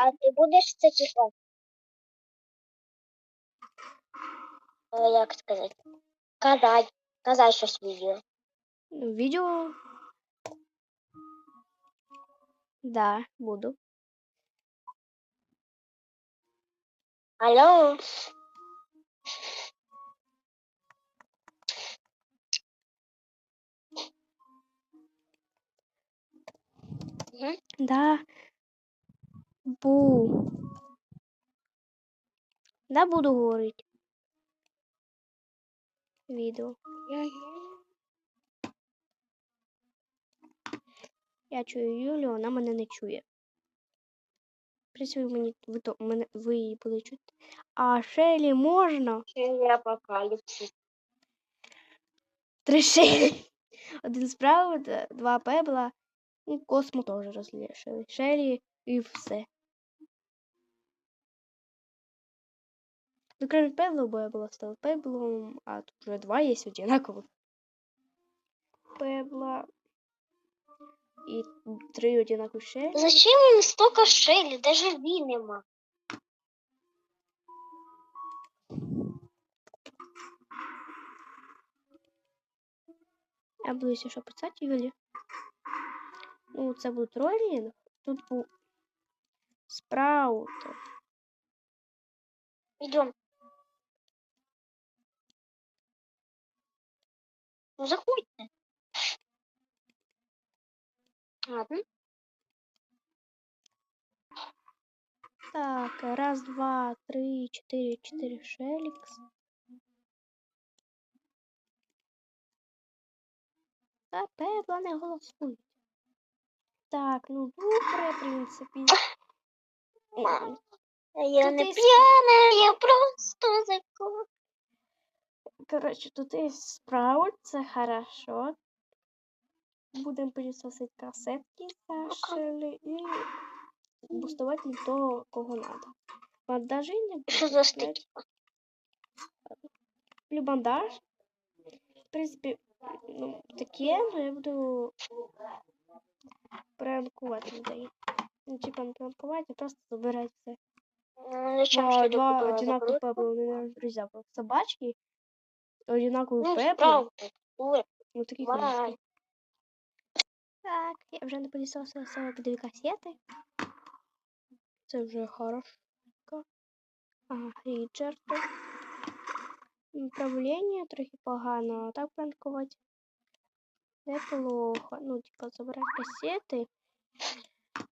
а ти будеш це типа? е, Як сказати? Казати. Казати щось відео. Відео. Да, буду. Алло. Мгм. Да. Бу. Да, буду говорити. Відео. Я чую Юлю, вона мене не чує. Присвій мені ви, то, мене, ви її були чути. А Шелі можна? Чи апокаліпсис. Три Шелі. Один справа, два пебла. І космо теж розрішили. Шелі і все. Ну, крім пебла, бо я була стала пеблом, а тут вже два є одинакових. Пебла. І три одинакові шелі. Зачем їм столько шелі? Даже ві нема. Я буду ще що писати Юлі. Ну, це був тролінг. Тут був спраут. Идем. Ну, заходьте. Ладно. Так, раз, два, три, чотири, чотири Шелікс. Та пебла не голосують. Так, ну добре, в принципі. Мам. Я Тут не п'яна, я просто закон. Коротше, тут є спраут, це хорошо. Будемо пилісосити касетки Сашелі і бустувати того, кого надо. Бандажі не Що за стик? Люблю бандаж. В принципі, ну, таке, але я буду пранкувати людей. Ну, типа не пранкувати, а просто забирати все. Ну, Зачем Два, что два друзья были. Собачки, одинаковые Ну, пепла. Ну, такі Вай. Так, я вже не пилісосила 42 касети. Це вже хорошо. Ага, Річард. Управління трохи погано, а так пранкувати неплохо. Ну, типа, забирати касети.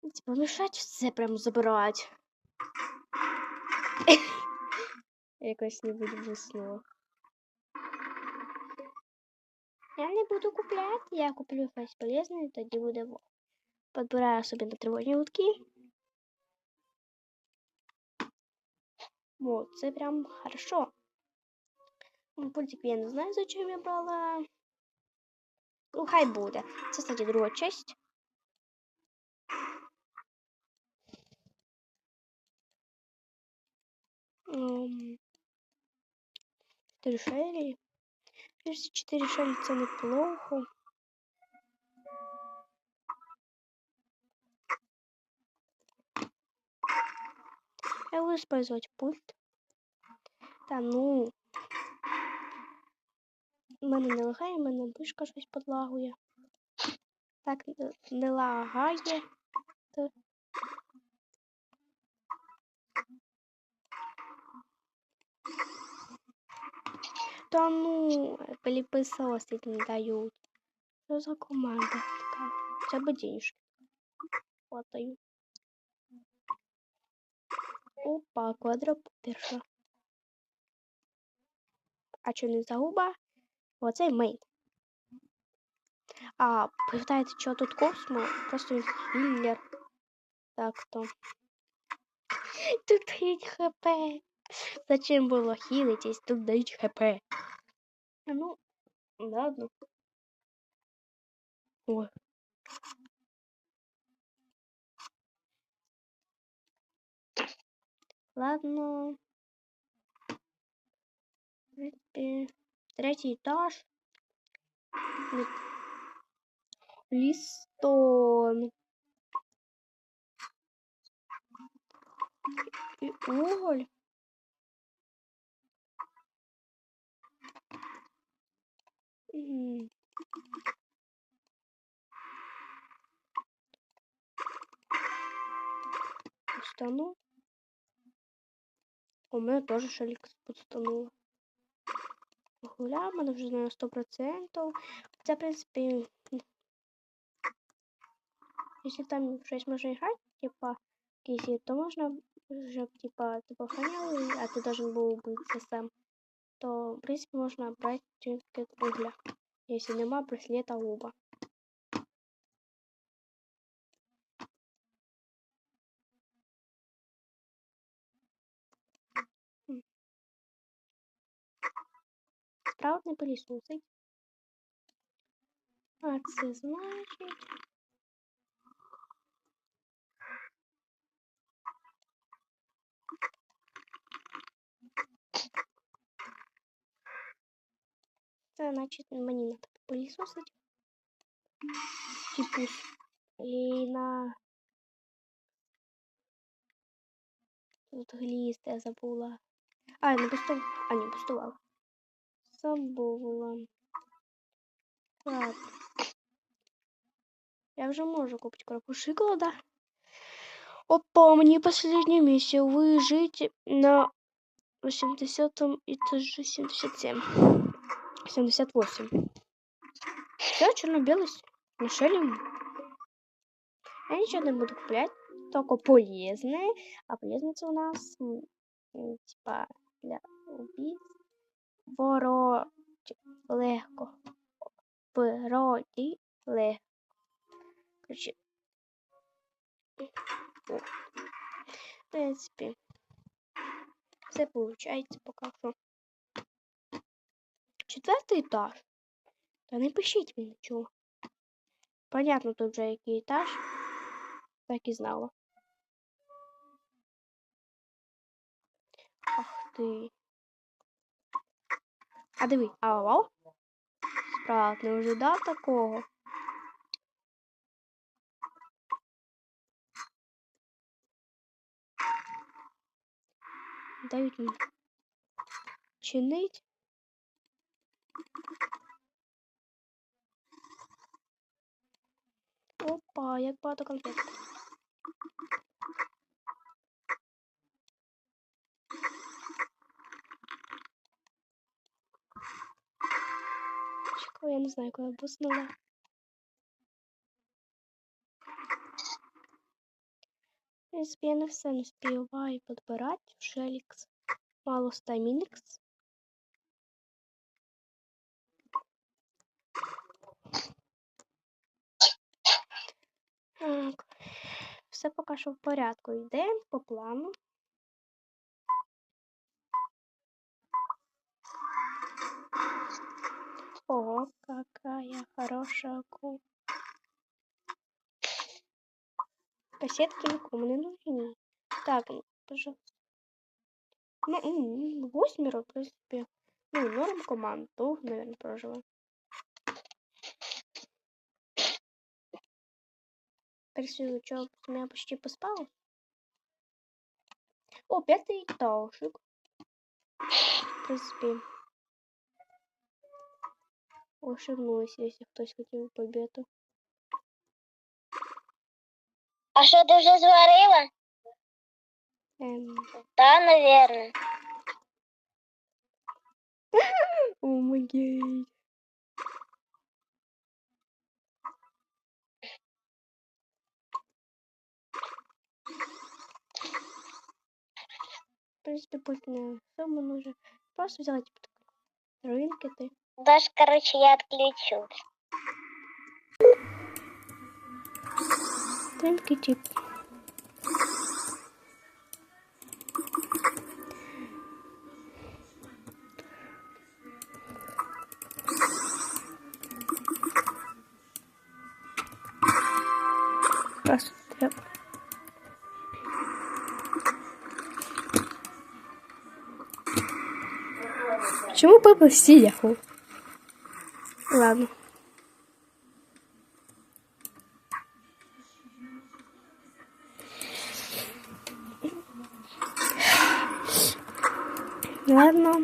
Ну, Типа, мішать все прям забирати. Якось не будь виснула. Я не буду куплять, я куплю щось полезне, тоді будемо. Подбираю собі на тривожні лутки. О, це прям хорошо. Ну, пультик я не знаю, зачем я брала. Ну, хай буде. Це, кстати, другая часть. Три шері. 64 шарі це неплохо. Я буду использовать пульт. Та ну. У мене не лагає, у мене вишка щось подлагує. Так, не лагає. Та ну, пылесосить не дают. Что за команда? Хотя бы денежки хватаю. Опа, квадропуперша. А що не загуба? Оцей мейн. А, питаєте, що тут космо? Просто він. Так то. Тут дають хп. Зачем було хілитись? Тут дають хп. А ну, ладно. Ой. Ладно. В принципі, Третій етаж. Лі- Лістон. І уголь. Устану. У мене теж шалік подстанула. Гуля, в мене вже на 100%. Це, в принципі, якщо там щось можна грати, типа, якісь, то можна, щоб, типа, ти похороняли, а ти должен був бути сам, то, в принципі, можна брати тільки угля. Якщо нема браслета луба. Справді не пилісосить. А це значить. Це значить мені надо пилісосить. Типу. І на. Тут гліст я забула. А, я не пустувала. А, не пустувала. Забула. Так. Я вже можу купити коробку шоколада. Опа, мені последняя миссия. Выжить на 80 этаже 77. 78. Все, черно-белый. Нашели. Я ничего не буду куплять. Только полезное. А полезное у нас типа для убийц. Воро... легко. Вроді легко. Короче. В принципі. Все получається поки що. Четвертий етаж. Та не пишіть мені нічого. Понятно тут вже який етаж. Так і знала. Ах ти. А диви, ау-ау. Справді, не ожидав такого. Дають мені. Чинить. Опа, як багато конфет. Чекай, я не знаю, коли буснула. Принципі, я все не співаю підбирати в Шелікс. Мало стамінекс. Так. Все поки що в порядку йде по плану. Ого, какая хорошая ку. Кассетки никому не нужны. Так, ну, пожалуйста. Ну, восьмеро, в принципе. Ну, норм команд. Двух, наверное, прожила. Персию, что, меня почти поспал? О, пятый этажик. В принципе. Ошибнулась, если хтось хотів победу. А що ти вже зварила? Ем, Да, наверное. О гей. В принципе. Что мы нужно? Просто взяла типа рынки ты. Даш, короче, я отключу. Рынки тип. Почему папа съехал? Ладно. Ладно.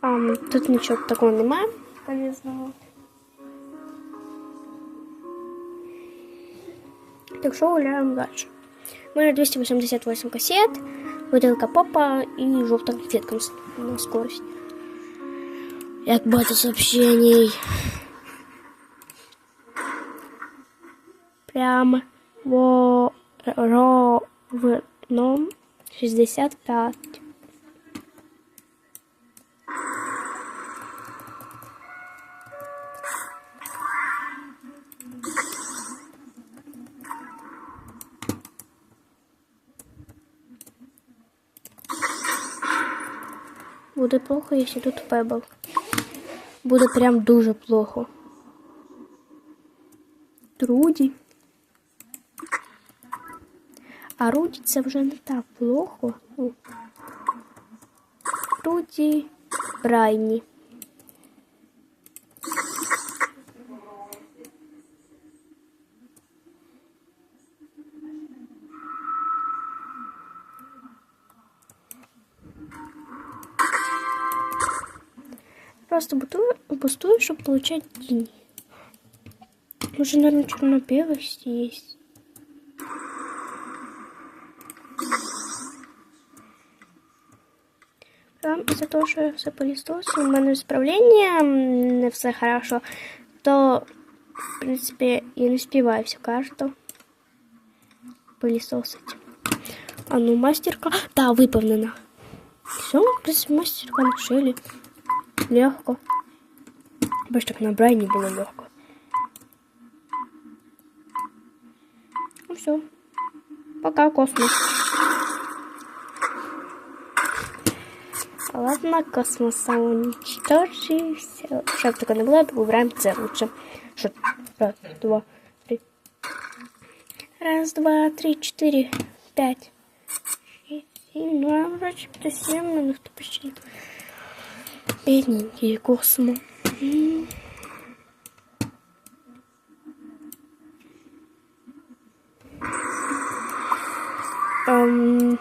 А, тут нічого такого немає. Полезного. Так що гуляємо далі. Мене 288 кассет, бутилка попа і жовта конфетка на скорость. Як багато сообщений. Прям во ровно 65. Буде плохо, якщо тут пебл. Буде прям дуже плохо. Труді. А Руді це вже не так плохо. Руді Брайні. Просто бутую, пустую, чтобы получать деньги. Уже, наверное, чернопелость есть. Прям из-за того, що я все полістилося, у мене справління м, не все хорошо, то, в принципі, я не співаю всю карту пылесосить. А ну, мастерка. Да, выполнена. Все, в принципе, мастерка решили. Легко. Бач, так на Брайні було легко. Ну все. Пока, космос. Ладно, космоса уничтожился. Щоб таке не було, поиграем це лучше. Що? Раз, два, три. Раз, два, три, четыре, пять. шесть, семь. Ну, а вроде бы семь, но кто почти. Бедненький космо. М.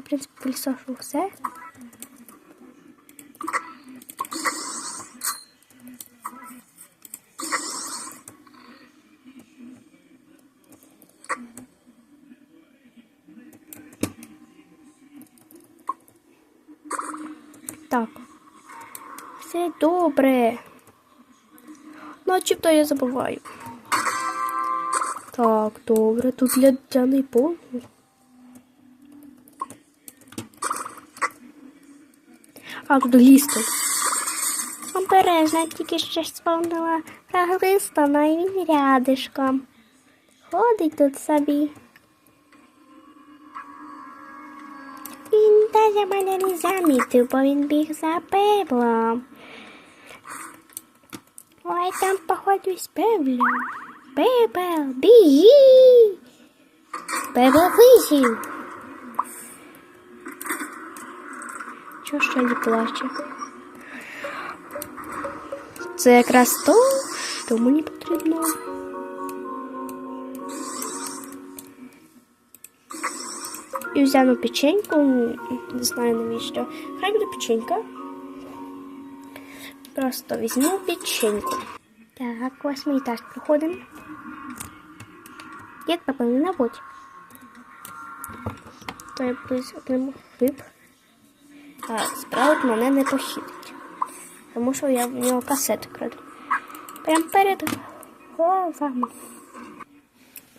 В принципі, пылесошу все. Так. Все добре. Начебто я забуваю. Так, добре. Тут лядяний пол. А тут глісти. Обережно, тільки ще сповнила про глистона і він рядишком. Ходить тут собі. Він даже мене не замітив, бо він біг за пеблом. Ой, там походу з пеблем. Пебел, біги! Пебел вижив. Чого ще не плаче? Це якраз то, що мені потрібно. І взяну печеньку, не знаю навіщо. Хай буде печенька. Просто візьму печеньку. Так, восьмий етаж проходимо. Як напевно на боті. То я без одним риб. А спраут мене не похитить. Тому що я в нього касети краду. Прям перед головами.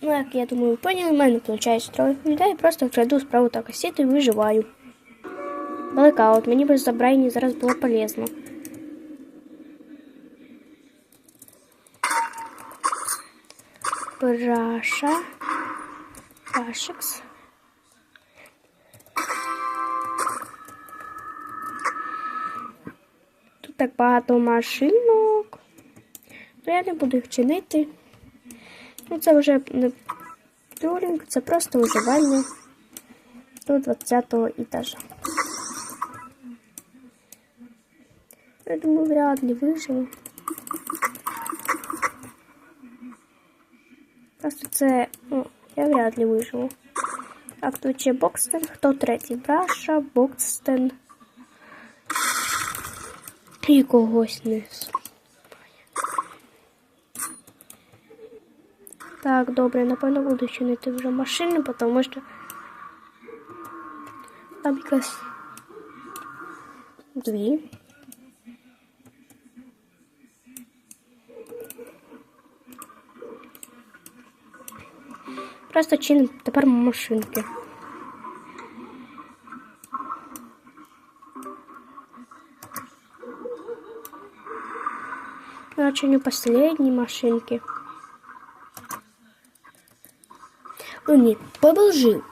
Ну, як я думаю, поняли, в мене виходить троє людей, просто краду справу та касети і виживаю. Блекаут, мені без забрання зараз було полезно. Браша. Пашекс. Так багато машинок. То я не буду їх чинити. Ну, це вже не Тюрінг це просто виживання до 20-го етажа. Я думаю, вряд ли виживу. Просто це, ну, я вряд ли виживу. Так, тут ще Бокстен, хто третій? Браша, Бокстен. І когось не. Так, добре, напевно буду чинити вже машини, тому що там якась дві. Просто чинимо тепер машинки. Я чиню последние машинки. Ну ні, Пебл жив.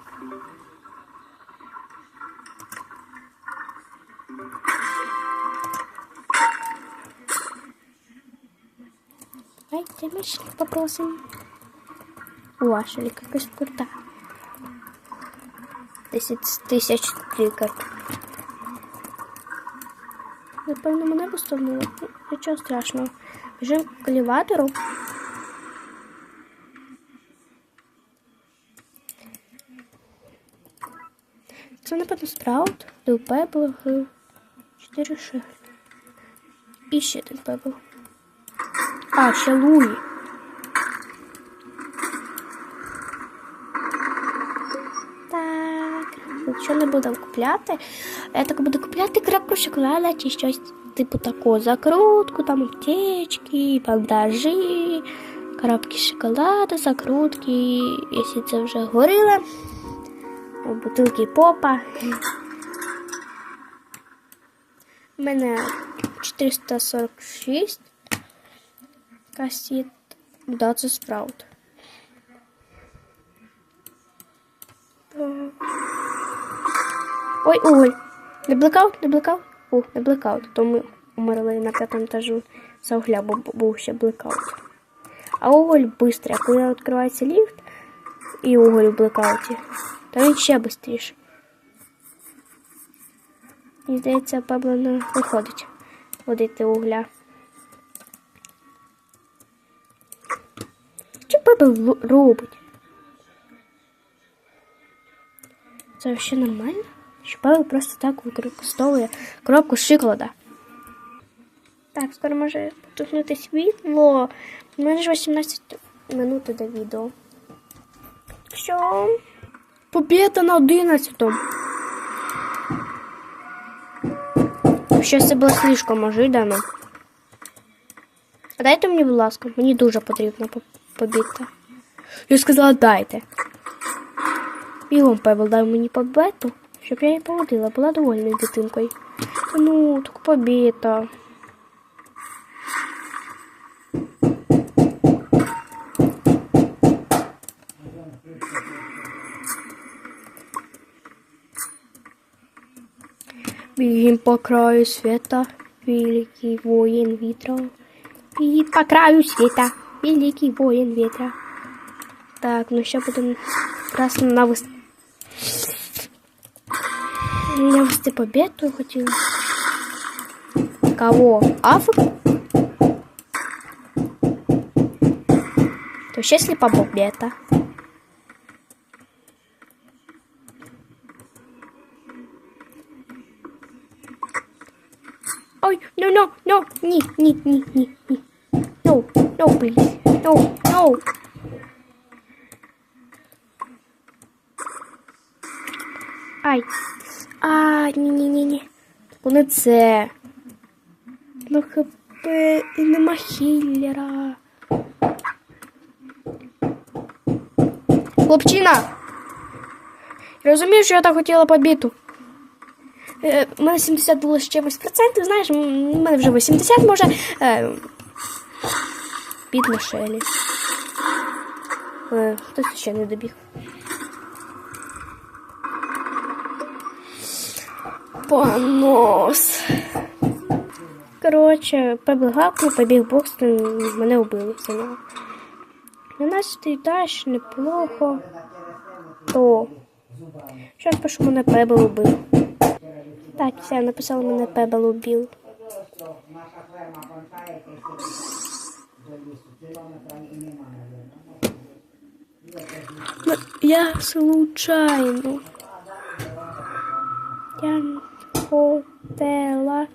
Давайте машину попросим. О, Шеліка якась крута. 10 тисяч стрікер. Напевно, мене поставили. Ну, Нічого страшного. Біжимо к елеватору. Це, напевно, спраут. До пебл. 4 шифр. І ще один пепл. А, ще Луї. Якщо не будемо купляти, я так буду купляти крапку шоколада чи щось типу такого. Закрутку, там аптечки, бандажі, коробки шоколада, закрутки, якщо це вже говорила, бутилки попа. У мене 446 касет. Да, це спраут. Ой, ой, не блекаут, не блекаут? О, не блекаут. То ми умерли на п'ятому етажу за угля, бо був ще блекаут. А уголь швидко, коли відкривається ліфт і уголь в блекауті, то він ще швидше. Мені здається, Пабло не виходить водити угля. Що Пабло робить? Це ще нормально? Павел просто так використовує коробку шоколада. Так, скоро може потухнути світло. У мене ж 18 минут до відео. Що? Побіда на 11-му. Щось це було слишком ожидано. А дайте мені, будь ласка, мені дуже потрібно по- Я сказала, дайте. Бігом Пебл дав мені побету, щоб я її поводила, була довольною дитинкою. Та Ну, так побіта. Бегим по краю света, великий воин ветра. Бегит по краю света, великий воин ветра. Так, ну ще будемо раз навести. Навести победу хотіла. Кого? Африку? То ще сліпа победа. Ой, no, no, no, ні, ні, ні, ні, ні. No, no, please. No, no. Ай. А, ні, ні, ні, ні. Воно це. Ну хп і нема хіллера. Хлопчина. Розумієш, що я так хотіла побіту. Е, У мене 70 було з чимось процентів, знаєш, м, у мене вже 80 може. Е, Бідна Шелі. Е, Хтось ще не добіг. Понос. Коротше, побіг гавкнув, побіг Бокстон, мене вбили за нього. 12 етаж неплохо. То. Зараз пишу мене Пебл убив. Так, все, написала мене Пебл убив. Ну, Я случайно. Я хотела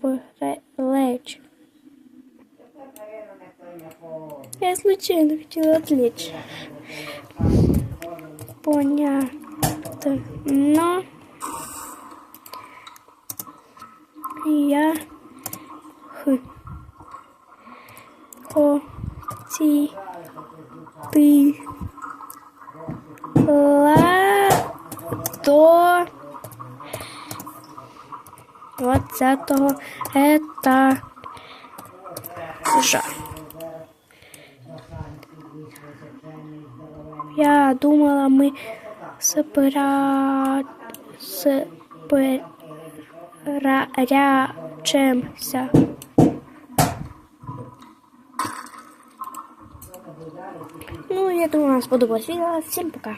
отвлечь. Я случайно хотела отвлечь. Понятно. Я х хотіла до 20 етажа. Я думала, ми спра... спрячемся. Ну, я думаю, вам сподобалось відео. Всім пока.